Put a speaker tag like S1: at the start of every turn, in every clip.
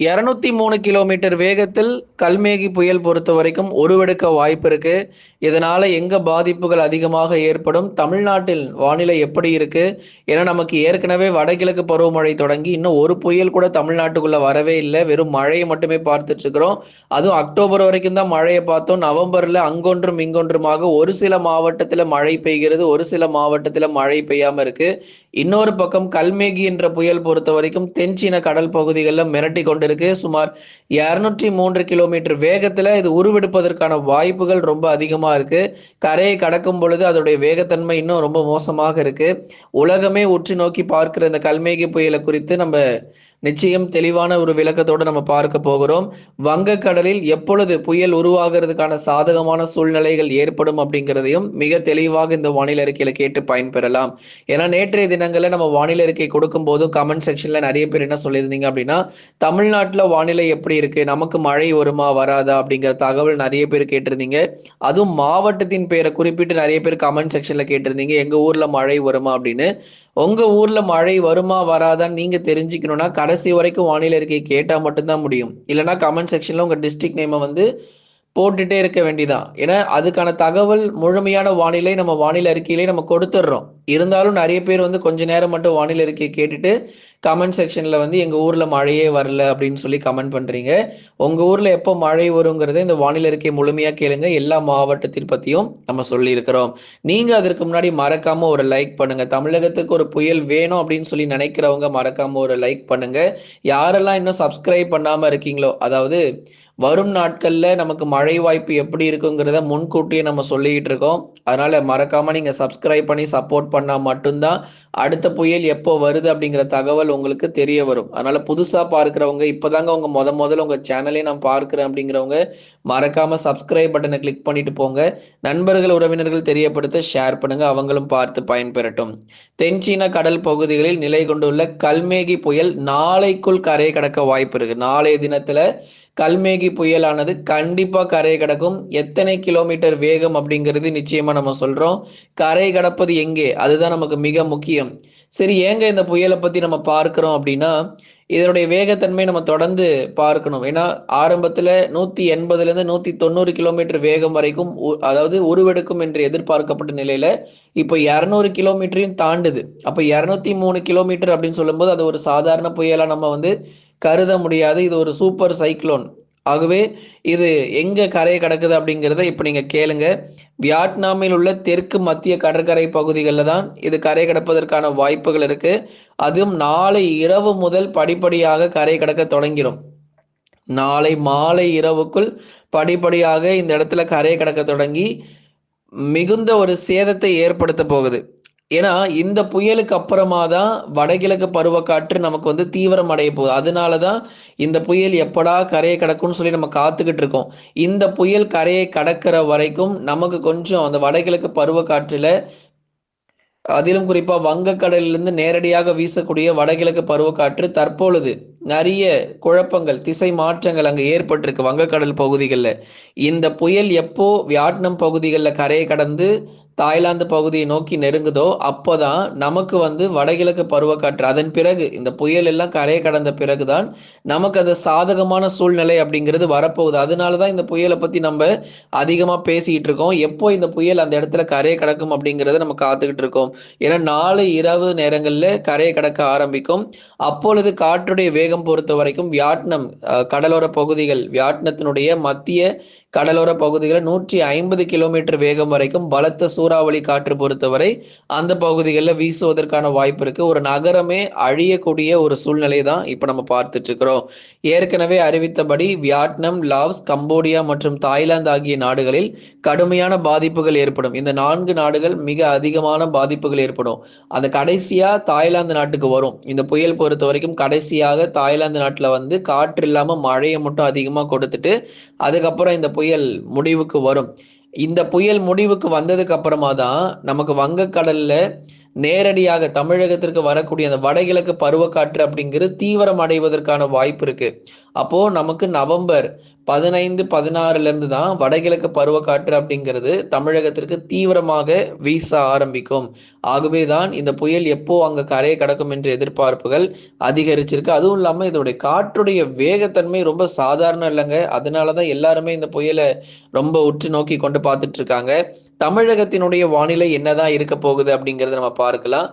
S1: இரநூத்தி மூணு கிலோமீட்டர் வேகத்தில் கல்மேகி புயல் பொறுத்த வரைக்கும் உருவெடுக்க வாய்ப்பு இருக்கு. இதனால எங்க பாதிப்புகள் அதிகமாக ஏற்படும்? தமிழ்நாட்டில் வானிலை எப்படி இருக்கு? ஏன்னா நமக்கு ஏற்கனவே வடகிழக்கு பருவமழை தொடங்கி இன்னும் ஒரு புயல் கூட தமிழ்நாட்டுக்குள்ள வரவே இல்லை. வெறும் மழையை மட்டுமே பார்த்துட்டு இருக்கிறோம் அதுவும் அக்டோபர் வரைக்கும் தான் மழையை பார்த்தோம். நவம்பர்ல அங்கொன்றும் இங்கொன்றுமாக ஒரு சில மாவட்டத்தில் மழை பெய்கிறது ஒரு சில மாவட்டத்தில் மழை பெய்யாம இருக்கு. இன்னொரு பக்கம் கல்மேகி என்ற புயல் பொறுத்த வரைக்கும் தென்சீன கடல் பகுதிகளில் மிரட்டி கொண்டிருக்கு. சுமார் இருநூற்றி மூன்று கிலோமீட்டர் வேகத்தில் இது உருவெடுப்பதற்கான வாய்ப்புகள் ரொம்ப அதிகமாக இருக்கு. கரையை கடக்கும் பொழுது அதோடைய வேகத்தன்மை இன்னும் ரொம்ப மோசமாக இருக்கு. உலகமே உற்று நோக்கி பார்க்கிற இந்த கல்மேகி புயலை குறித்து நம்ம நிச்சயம் தெளிவான ஒரு விளக்கத்தோடு நம்ம பார்க்க போகிறோம். வங்கக்கடலில் எப்பொழுது புயல் உருவாகிறதுக்கான சாதகமான சூழ்நிலைகள் ஏற்படும் அப்படிங்கிறதையும் மிக தெளிவாக இந்த வானிலை அறிக்கையில கேட்டு பயன்பெறலாம். ஏன்னா நேற்றைய தினங்களில் நம்ம வானிலை அறிக்கை கொடுக்கும் போதும் கமெண்ட் செக்ஷன்ல நிறைய பேர் என்ன சொல்லியிருந்தீங்க அப்படின்னா தமிழ்நாட்டில் வானிலை எப்படி இருக்கு? நமக்கு மழை வருமா வராதா? அப்படிங்கிற தகவல் நிறைய பேர் கேட்டிருந்தீங்க. அதுவும் மாவட்டத்தின் பேரை குறிப்பிட்டு நிறைய பேர் கமெண்ட் செக்ஷன்ல கேட்டிருந்தீங்க. எங்க ஊர்ல மழை வருமா? அப்படின்னு. உங்க ஊர்ல மழை வருமா வராதான்னு நீங்க தெரிஞ்சுக்கணும்னா கடைசி வரைக்கும் வானிலை இருக்கை கேட்டா மட்டும்தான் முடியும். இல்லைன்னா கமெண்ட் செக்ஷன்ல உங்க டிஸ்ட்ரிக்ட் நேமை வந்து போட்டுட்டே இருக்க வேண்டிதான் ஏன்னா அதுக்கான தகவல் முழுமையான வானிலை நம்ம வானிலை அறிக்கையிலே நம்ம கொடுத்துட்றோம். இருந்தாலும் நிறைய பேர் வந்து கொஞ்ச நேரம் மட்டும் வானிலை அறிக்கையை கேட்டுட்டு கமெண்ட் செக்ஷன்ல வந்து எங்க ஊர்ல மழையே வரல அப்படின்னு சொல்லி கமெண்ட் பண்றீங்க. உங்க ஊர்ல எப்போ மழை வருங்கிறத இந்த வானிலை அறிக்கை முழுமையா கேளுங்க. எல்லா மாவட்டத்தின் பத்தியும் நம்ம சொல்லி இருக்கிறோம் நீங்க அதற்கு முன்னாடி மறக்காம ஒரு லைக் பண்ணுங்க. தமிழகத்துக்கு ஒரு புயல் வேணும் அப்படின்னு சொல்லி நினைக்கிறவங்க மறக்காம ஒரு லைக் பண்ணுங்க. யாரெல்லாம் இன்னும் சப்ஸ்கிரைப் பண்ணாம இருக்கீங்களோ அதாவது வரும் நாட்கள்ல நமக்கு மழை வாய்ப்பு எப்படி இருக்குங்கிறத முன்கூட்டியே நம்ம சொல்லிக்கிட்டு இருக்கோம். அதனால மறக்காம நீங்க சப்ஸ்கிரைப் பண்ணி சப்போர்ட் பண்ணா மட்டும்தான் அடுத்த புயல் எப்போ வருது அப்படிங்கிற தகவல் உங்களுக்கு தெரிய வரும். அதனால புதுசா பார்க்கிறவங்க இப்பதாங்க உங்க முத முதல்ல உங்க சேனலே நான் பார்க்கிறேன் அப்படிங்கிறவங்க மறக்காம சப்ஸ்கிரைப் பட்டனை கிளிக் பண்ணிட்டு போங்க. நண்பர்கள் உறவினர்கள் தெரியப்படுத்த ஷேர் பண்ணுங்க. அவங்களும் பார்த்து பயன்பெறட்டும். தென்சீன கடல் பகுதிகளில் நிலை கொண்டுள்ள கல்மேகி புயல் நாளைக்குள் கரையை கடக்க வாய்ப்பு இருக்கு. நாளைய தினத்துல கல்மேகி புயலானது கண்டிப்பாக கரையை கடக்கும். எத்தனை கிலோமீட்டர் வேகம் அப்படிங்கிறது நிச்சயமாக நம்ம சொல்கிறோம் கரை கடப்பது எங்கே? அதுதான் நமக்கு மிக முக்கியம். சரி ஏங்க இந்த புயலை பற்றி நம்ம பார்க்குறோம் அப்படின்னா இதனுடைய வேகத்தன்மை நம்ம தொடர்ந்து பார்க்கணும். ஏன்னா ஆரம்பத்தில் நூற்றி எண்பதுலேருந்து நூற்றி தொண்ணூறு கிலோமீட்டர் வேகம் வரைக்கும் அதாவது உருவெடுக்கும் என்று எதிர்பார்க்கப்பட்ட நிலையில் இப்போ இரநூறு கிலோமீட்டரையும் தாண்டுது. அப்போ இரநூத்தி மூணு கிலோமீட்டர் அப்படின்னு சொல்லும்போது அது ஒரு சாதாரண புயலாக நம்ம வந்து கருத முடியாது. இது ஒரு சூப்பர் சைக்ளோன். ஆகவே இது எங்க கரையை கடக்குது அப்படிங்கிறத இப்போ நீங்க கேளுங்க. வியட்நாமில் உள்ள தெற்கு மத்திய கடற்கரை பகுதிகளில் தான் இது கரை கடப்பதற்கான வாய்ப்புகள் இருக்கு. அதுவும் நாளை இரவு முதல் படிப்படியாக கரை கடக்க தொடங்கிடும் நாளை மாலை இரவுக்குள் படிப்படியாக இந்த இடத்துல கரை கடக்க தொடங்கி மிகுந்த ஒரு சேதத்தை ஏற்படுத்த போகுது. ஏன்னா இந்த புயலுக்கு அப்புறமா தான் வடகிழக்கு பருவக்காற்று நமக்கு வந்து தீவிரம் அடைய போகுது. அதனால தான் இந்த புயல் எப்படா கரையை கடக்கும்னு சொல்லி நம்ம காத்துக்கிட்டு இருக்கோம். இந்த புயல் கரையை கடக்கிற வரைக்கும் நமக்கு கொஞ்சம் அந்த வடகிழக்கு பருவக்காற்றுல அதிலும் குறிப்பாக வங்கக்கடலிலிருந்து நேரடியாக வீசக்கூடிய வடகிழக்கு பருவக்காற்று தற்பொழுது நிறைய குழப்பங்கள் திசை மாற்றங்கள் அங்கே ஏற்பட்டிருக்கு வங்கக்கடல் பகுதிகளில். இந்த புயல் எப்போ வியட்நாம் பகுதிகளில் கரையை கடந்து தாய்லாந்து பகுதியை நோக்கி நெருங்குதோ அப்போதான் நமக்கு வந்து வடகிழக்கு பருவக்காற்று அதன் பிறகு இந்த புயல் எல்லாம் கரையை கடந்த பிறகுதான் நமக்கு அது சாதகமான சூழ்நிலை அப்படிங்கிறது வரப்போகுது. அதனால தான் இந்த புயலை பற்றி நம்ம அதிகமாக பேசிக்கிட்டு இருக்கோம். எப்போ இந்த புயல் அந்த இடத்துல கரையை கடக்கும் அப்படிங்கிறத நம்ம காத்துக்கிட்டு இருக்கோம். ஏன்னா நாலு இரவு நேரங்களில் கரையை கடக்க ஆரம்பிக்கும். அப்பொழுது காற்றுடைய வேகம் பொறுத்த வரைக்கும் வியாட்னம் கடலோர பகுதிகள் வியாட்னத்தினுடைய மத்திய கடலோர பகுதிகளில் நூற்றி ஐம்பது கிலோமீட்டர் வேகம் வரைக்கும் பலத்த சூறாவளி காற்று பொறுத்தவரை அந்த பகுதிகளில் வீசுவதற்கான வாய்ப்பு இருக்கு. ஒரு நகரமே அழியக்கூடிய ஒரு சூழ்நிலை தான் இப்போ நம்ம பார்த்துட்டு இருக்கிறோம். ஏற்கனவே அறிவித்தபடி வியட்நாம் லாவ்ஸ் கம்போடியா மற்றும் தாய்லாந்து ஆகிய நாடுகளில் கடுமையான பாதிப்புகள் ஏற்படும். இந்த நான்கு நாடுகள் மிக அதிகமான பாதிப்புகள் ஏற்படும். அந்த கடைசியா தாய்லாந்து நாட்டுக்கு வரும். இந்த புயல் பொறுத்த வரைக்கும் கடைசியாக தாய்லாந்து நாட்டில் வந்து காற்று இல்லாமல் மழையை மட்டும் அதிகமாக கொடுத்துட்டு அதுக்கப்புறம் இந்த புயல் புயல் முடிவுக்கு வரும். இந்த புயல் முடிவுக்கு வந்ததுக்கு அப்புறமா தான் நமக்கு வங்கக்கடல்ல நேரடியாக தமிழகத்திற்கு வரக்கூடிய அந்த வடகிழக்கு பருவக்காற்று அப்படிங்கிறது தீவிரம் அடைவதற்கான வாய்ப்பு இருக்கு. அப்போது நமக்கு நவம்பர் பதினைந்து பதினாறுலேருந்து தான் வடகிழக்கு பருவக்காற்று அப்படிங்கிறது தமிழகத்திற்கு தீவிரமாக வீச ஆரம்பிக்கும். ஆகவே தான் இந்த புயல் எப்போ அங்கே கரையை கடக்கும் என்ற எதிர்பார்ப்புகள் அதிகரிச்சிருக்கு. அதுவும் இல்லாமல் இதோடைய காற்றுடைய வேகத்தன்மை ரொம்ப சாதாரண இல்லைங்க. அதனால தான் எல்லாருமே இந்த புயலை ரொம்ப உற்று நோக்கி கொண்டு பார்த்துட்டு இருக்காங்க தமிழகத்தினுடைய வானிலை என்னதான் இருக்க போகுது அப்படிங்கிறத நம்ம பார்க்கலாம்.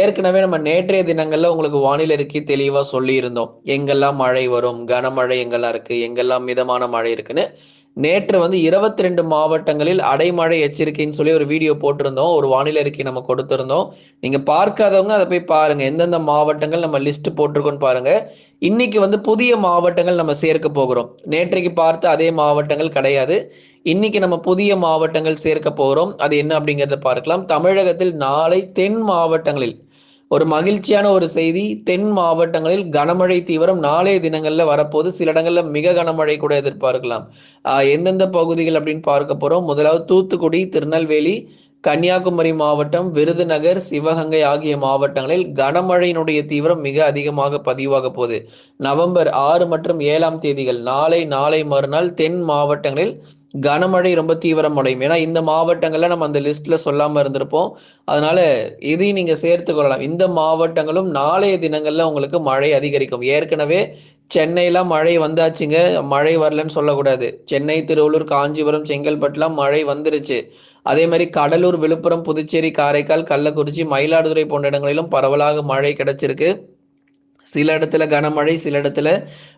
S1: ஏற்கனவே நம்ம நேற்றைய தினங்கள்ல உங்களுக்கு வானிலை இருக்கே தெளிவாக சொல்லியிருந்தோம். எங்கெல்லாம் மழை வரும் கனமழை எங்கெல்லாம் இருக்கு? எங்கெல்லாம் மிதமான மழை இருக்குன்னு? நேற்று வந்து இருபத்தி ரெண்டு மாவட்டங்களில் அடைமழை எச்சரிக்கைன்னு சொல்லி ஒரு வீடியோ போட்டிருந்தோம். ஒரு வானிலை அறிக்கை நம்ம கொடுத்திருந்தோம். நீங்க பார்க்காதவங்க அதை போய் பாருங்க. எந்தெந்த மாவட்டங்கள் நம்ம லிஸ்ட் போட்டிருக்கோன்னு பாருங்க. இன்னைக்கு வந்து புதிய மாவட்டங்கள் நம்ம சேர்க்க போகிறோம். நேற்றைக்கு பார்த்த அதே மாவட்டங்கள் கிடையாது. இன்னைக்கு நம்ம புதிய மாவட்டங்கள் சேர்க்க போகிறோம். அது என்ன அப்படிங்கிறத பார்க்கலாம். தமிழகத்தில் நாளை தென் மாவட்டங்களில் ஒரு மகிழ்ச்சியான ஒரு செய்தி. தென் மாவட்டங்களில் கனமழை தீவிரம் நாளைய தினங்கள்ல வரப்போது சில இடங்கள்ல மிக கனமழை கூட எதிர்பார்க்கலாம். எந்தெந்த பகுதிகள் அப்படின்னு பார்க்க போறோம். முதலாவது தூத்துக்குடி திருநெல்வேலி கன்னியாகுமரி மாவட்டம் விருதுநகர் சிவகங்கை ஆகிய மாவட்டங்களில் கனமழையினுடைய தீவிரம் மிக அதிகமாக பதிவாக போகுது. நவம்பர் ஆறு மற்றும் ஏழாம் தேதிகள் நாளை நாளை மறுநாள் தென் மாவட்டங்களில் கனமழை ரொம்ப தீவிரம் அடையும் ஏன்னா இந்த மாவட்டங்கள்ல நம்ம அந்த லிஸ்ட்ல சொல்லாம இருந்திருப்போம். அதனால இதையும் நீங்க சேர்த்து கொள்ளலாம். இந்த மாவட்டங்களும் நாளைய தினங்கள்ல உங்களுக்கு மழை அதிகரிக்கும். ஏற்கனவே சென்னையெல்லாம் மழை வந்தாச்சுங்க. மழை வரலன்னு சொல்லக்கூடாது. சென்னை திருவள்ளூர் காஞ்சிபுரம் செங்கல்பட்டுலாம் மழை வந்துருச்சு. அதே மாதிரி கடலூர் விழுப்புரம் புதுச்சேரி காரைக்கால் கள்ளக்குறிச்சி மயிலாடுதுறை போன்ற இடங்களிலும் பரவலாக மழை கிடைச்சிருக்கு. சில இடத்துல கனமழை சில இடத்துல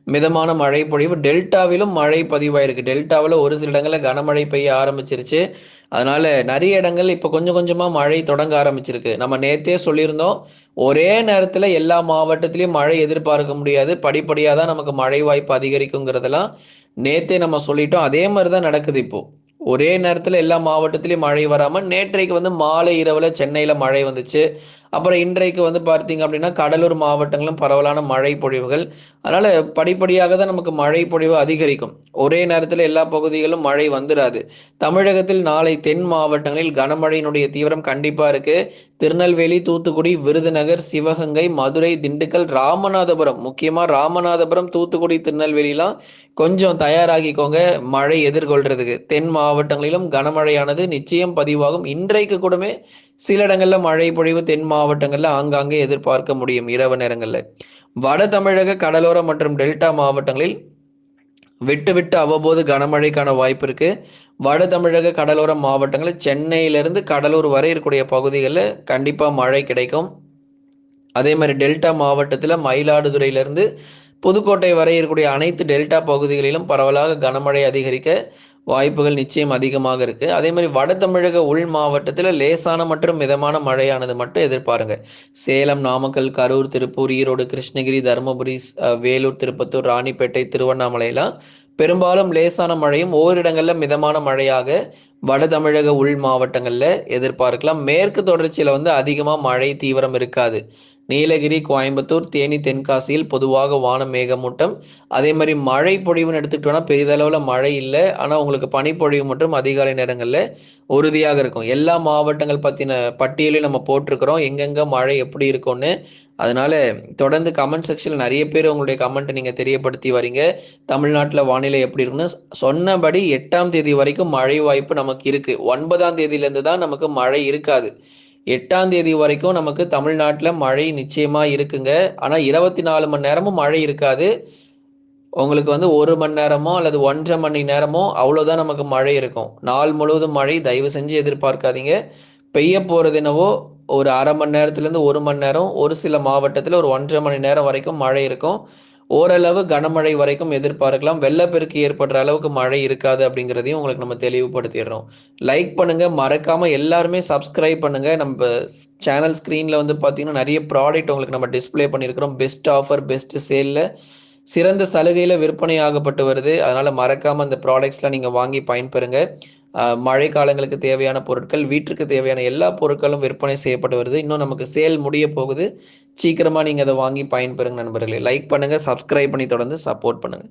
S1: மிதமான மழை பொழிவு. டெல்டாவிலும் மழை பதிவாயிருக்கு. டெல்டாவில் ஒரு சில இடங்களில் கனமழை பெய்ய ஆரம்பிச்சிருச்சு. அதனால நிறைய இடங்கள் இப்போ கொஞ்சம் கொஞ்சமாக மழை தொடங்க ஆரம்பிச்சிருக்கு. நம்ம நேத்தே சொல்லியிருந்தோம் ஒரே நேரத்தில் எல்லா மாவட்டத்திலையும் மழை எதிர்பார்க்க முடியாது. படிப்படியாக தான் நமக்கு மழை வாய்ப்பு அதிகரிக்குங்கிறதெல்லாம் நேத்தே நம்ம சொல்லிட்டோம். அதே மாதிரி தான் நடக்குது இப்போ. ஒரே நேரத்தில் எல்லா மாவட்டத்திலையும் மழை வராமல் நேற்றைக்கு வந்து மாலை இரவில் சென்னையில் மழை வந்துச்சு. அப்புறம் இன்றைக்கு வந்து பார்த்தீங்க அப்படின்னா கடலூர் மாவட்டங்களும் பரவலான மழை பொழிவுகள் அதனால படிப்படியாக தான் நமக்கு மழை பொழிவு அதிகரிக்கும். ஒரே நேரத்தில் எல்லா பகுதிகளும் மழை வந்துடாது தமிழகத்தில் நாளை தென் மாவட்டங்களில் கனமழையினுடைய தீவிரம் கண்டிப்பா இருக்கு. திருநெல்வேலி தூத்துக்குடி விருதுநகர் சிவகங்கை மதுரை திண்டுக்கல் ராமநாதபுரம். முக்கியமாக ராமநாதபுரம் தூத்துக்குடி திருநெல்வேலிலாம் கொஞ்சம் தயாராகிக்கோங்க. மழை எதிர்கொள்றதுக்கு. தென் மாவட்டங்களிலும் கனமழையானது நிச்சயம் பதிவாகும். இன்றைக்கு கூடமே சில இடங்களில் மழை பொழிவு தென் மாவட்டங்களில் ஆங்காங்கே எதிர்பார்க்க முடியும் இரவு நேரங்களில். வட தமிழக கடலோர மற்றும் டெல்டா மாவட்டங்களில் விட்டு விட்டு அவ்வப்போது கனமழைக்கான வாய்ப்பு இருக்கு. வட தமிழக கடலோர மாவட்டங்களில் சென்னையிலிருந்து கடலூர் வரை இருக்கக்கூடிய பகுதிகளில் கண்டிப்பாக மழை கிடைக்கும். அதே மாதிரி டெல்டா மாவட்டத்தில் மயிலாடுதுறையிலிருந்து புதுக்கோட்டை வரை இருக்கக்கூடிய அனைத்து டெல்டா பகுதிகளிலும் பரவலாக கனமழை அதிகரிக்க வாய்ப்புகள் நிச்சயம் அதிகமாக இருக்கு. அதே மாதிரி வட தமிழக உள் மாவட்டத்தில் லேசான மற்றும் மிதமான மழையானது மட்டும் எதிர்பாருங்க. சேலம் நாமக்கல் கரூர் திருப்பூர் ஈரோடு கிருஷ்ணகிரி தருமபுரி வேலூர் திருப்பத்தூர் ராணிப்பேட்டை திருவண்ணாமலையெல்லாம் பெரும்பாலும் லேசான மழையும் ஓரிடங்களில் மிதமான மழையாக வட தமிழக உள் மாவட்டங்களில் எதிர்பார்க்கலாம். மேற்கு தொடர்ச்சியில் வந்து அதிகமாக மழை தீவிரம் இருக்காது. நீலகிரி கோயம்புத்தூர் தேனி தென்காசியில் பொதுவாக வானம் மேகமூட்டம். அதே மாதிரி மழை பொழிவுன்னு எடுத்துக்கிட்டோம்னா பெரிதளவில் மழை இல்லை. ஆனால் உங்களுக்கு பனிப்பொழிவு மற்றும் அதிகாலை நேரங்களில் உறுதியாக இருக்கும். எல்லா மாவட்டங்கள் பற்றின பட்டியலையும் நம்ம போட்டிருக்கிறோம். எங்கெங்கே மழை எப்படி இருக்கும்னு. அதனால தொடர்ந்து கமெண்ட் செக்ஷனில் நிறைய பேர் உங்களுடைய கமெண்ட்டை நீங்கள் தெரியப்படுத்தி வரீங்க. தமிழ்நாட்டில் வானிலை எப்படி இருக்குன்னு சொன்னபடி எட்டாம் தேதி வரைக்கும் மழை வாய்ப்பு நமக்கு இருக்குது ஒன்பதாம் தேதியிலேருந்து தான் நமக்கு மழை இருக்காது. எட்டாம் தேதி வரைக்கும் நமக்கு தமிழ்நாட்டில் மழை நிச்சயமாக இருக்குங்க. ஆனால் இருபத்தி நாலு மணி நேரமும் மழை இருக்காது. உங்களுக்கு வந்து ஒரு மணி நேரமோ அல்லது ஒன்றரை மணி நேரமோ அவ்வளோதான் நமக்கு மழை இருக்கும். நாள் முழுவதும் மழை தயவு செஞ்சு எதிர்பார்க்காதீங்க. பெய்ய போகிறது என்னவோ ஒரு அரை மணி நேரத்துலேருந்து ஒரு மணி நேரம் ஒரு சில மாவட்டத்தில் ஒரு ஒன்றரை மணி நேரம் வரைக்கும் மழை இருக்கும். ஓரளவு கனமழை வரைக்கும் எதிர்பார்க்கலாம். வெள்ளப்பெருக்கு ஏற்படுற அளவுக்கு மழை இருக்காது அப்படிங்கிறதையும் உங்களுக்கு நம்ம தெளிவுபடுத்திடுறோம். லைக் பண்ணுங்க மறக்காம எல்லாருமே சப்ஸ்கிரைப் பண்ணுங்க. நம்ம சேனல் ஸ்க்ரீனில் வந்து பார்த்தீங்கன்னா நிறைய ப்ராடக்ட் உங்களுக்கு நம்ம டிஸ்பிளே பண்ணியிருக்கிறோம். பெஸ்ட் ஆஃபர் பெஸ்ட் சேலில் சிறந்த சலுகையில் விற்பனை ஆகப்பட்டு வருது. அதனால் மறக்காமல் அந்த ப்ராடக்ட்ஸ்லாம் நீங்கள் வாங்கி பயன்பெறுங்க. மழை காலங்களுக்கு தேவையான பொருட்கள் வீட்டுக்கு தேவையான எல்லா பொருட்களும் விற்பனை செய்யப்பட்டு வருது. இன்னும் நமக்கு சேல் முடிய போகுது. சீக்கிரமாக நீங்கள் அதை வாங்கி பயன்பெறுங்க நண்பர்களே. லைக் பண்ணுங்கள் சப்ஸ்கிரைப் பண்ணி தொடர்ந்து சப்போர்ட் பண்ணுங்கள்